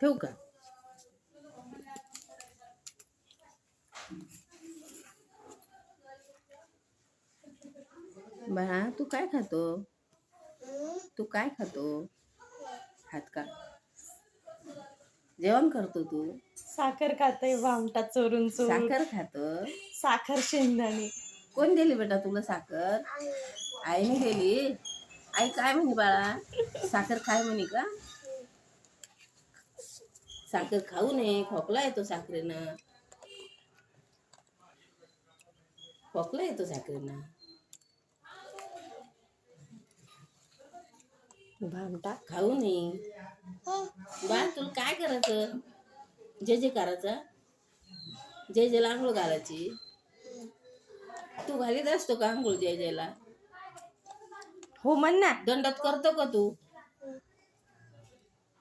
ठेवू का? बाळा तू काय खातो? तू काय खातो? हात का? जेवण करतो तू? साखर खाते भामटा चोरून चोरून. साखर खातो? साखर शेंगदाणे. कोण दिली बेटा तुला साखर? आईने दिली. आई काय म्हणे बाळा? साखर खाय म्हणे का? साखर खाऊ नये खोकला येतो साखरेनं. खोकला येतो साखरेनं. भामटा खाऊ नये. बाळ तुला काय करायचं? जे जे करायचं. जे जेला आंघोळ घालायची. तू घालीत असतो का आंघोळ जय जयला हो म्हण ना. दंडात करतो का तू?